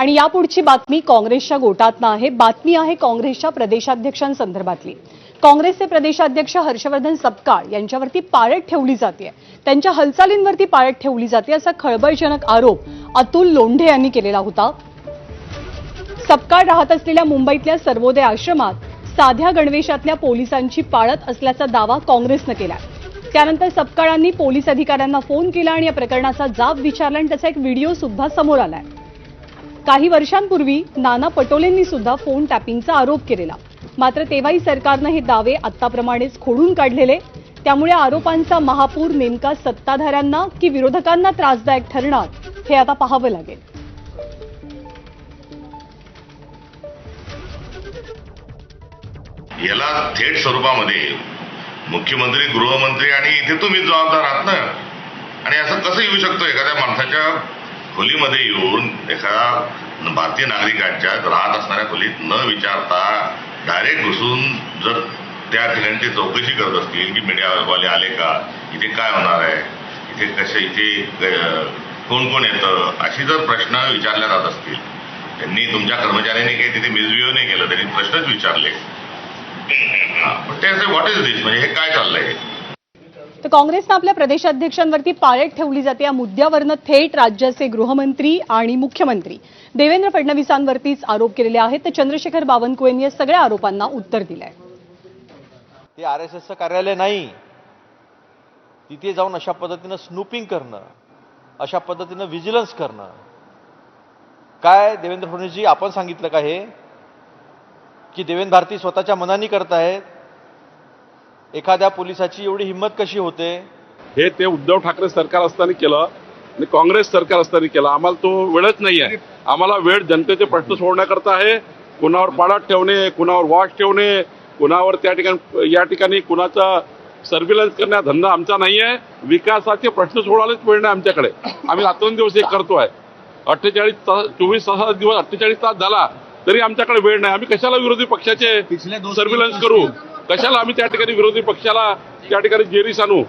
आणि यापुढची बातमी काँग्रेसच्या गोटातनं आहे. बातमी आहे काँग्रेसच्या प्रदेशाध्यक्षांसंदर्भातली. काँग्रेसचे प्रदेशाध्यक्ष हर्षवर्धन सपकाळ यांच्यावरती पाळत ठेवली जाते. त्यांच्या हालचालींवरती पाळत ठेवली जाते असा खळबळजनक आरोप अतुल लोंढे यांनी केलेला होता. सपकाळ राहत असलेल्या मुंबईतल्या सर्वोदय आश्रमात साध्या गणवेशातल्या पोलिसांची पाळत असल्याचा दावा काँग्रेसनं केला. त्यानंतर सपकाळांनी पोलीस अधिकाऱ्यांना फोन केला आणि या प्रकरणाचा जाब विचारला आणि त्याचा एक व्हिडिओ सुद्धा समोर आलाय. काही वर्षांपूर्वी नाना पटोलेंनी सुद्धा फोन टॅपिंगचा आरोप केलेला. मात्र तेव्हाही सरकारनं हे दावे आत्ताप्रमाणेच खोडून काढलेले. त्यामुळे आरोपांचा महापूर नेमका सत्ताधाऱ्यांना की विरोधकांना त्रासदायक ठरणार हे आता पाहावं लागेल. याला थेट स्वरूपामध्ये मुख्यमंत्री गृहमंत्री आणि इथे तुम्ही जबाबदार आहात ना? आणि असं कसं येऊ शकतो एखाद्या माणसाच्या खोलीमध्ये येऊन एखादा भारतीय नागरिकांच्या राहत असणाऱ्या खोलीत न विचारता डायरेक्ट घुसून जर त्या ठिकाणी ते चौकशी करत असतील की मीडियावाले आले का इथे काय होणार आहे इथे कसे इथे कोण कोण येतं अशी जर प्रश्न विचारले जात असतील त्यांनी तुमच्या कर्मचाऱ्यांनी काही तिथे मिसबिहेव नाही केलं त्यांनी प्रश्नच विचारले. पण ते असे व्हॉट इज दिस म्हणजे हे काय चाललंय? तर काँग्रेसनं आपल्या प्रदेशाध्यक्षांवरती पाळत ठेवली जाते. या मुद्द्यावरनं थेट राज्याचे गृहमंत्री आणि मुख्यमंत्री देवेंद्र फडणवीसांवरतीच आरोप केलेले आहेत. तर चंद्रशेखर बावनकुळेंनी या सगळ्या आरोपांना उत्तर दिलंय. ते आर एस एसचं कार्यालय नाही. तिथे जाऊन अशा पद्धतीनं स्नूपिंग करणं अशा पद्धतीनं व्हिजिलन्स करणं. काय देवेंद्र फडणवीसजी आपण सांगितलं का हे? की देवेंद्र भारती स्वतःच्या मनाने करतायत एखाद्या पोलिसाची एवढी हिंमत कशी होते? हे ते उद्धव ठाकरे सरकार असताना केलं आणि काँग्रेस सरकार असताना केलं. आम्हाला तो वेळच नाही आहे. आम्हाला वेळ जनतेचे प्रश्न सोडण्याकरता आहे. कुणावर पाळत ठेवणे कुणावर वॉच ठेवणे कुणावर त्या ठिकाणी या ठिकाणी कुणाचा सर्व्हिलन्स करण्या धंदा आमचा नाही आहे. विकासाचे प्रश्न सोडवायलाच वेळ नाही आमच्याकडे. आम्ही रात्रंदिवस हे करतोय अठ्ठेचाळीस तास चोवीस तास दिवस अठ्ठेचाळीस तास झाला तरी आमच्याकडे वेळ नाही. आम्ही कशाला विरोधी पक्षाचे सर्व्हिलन्स करू? कशाला आम्ही त्या ठिकाणी विरोधी पक्षाला त्या ठिकाणी जेरीस आणू?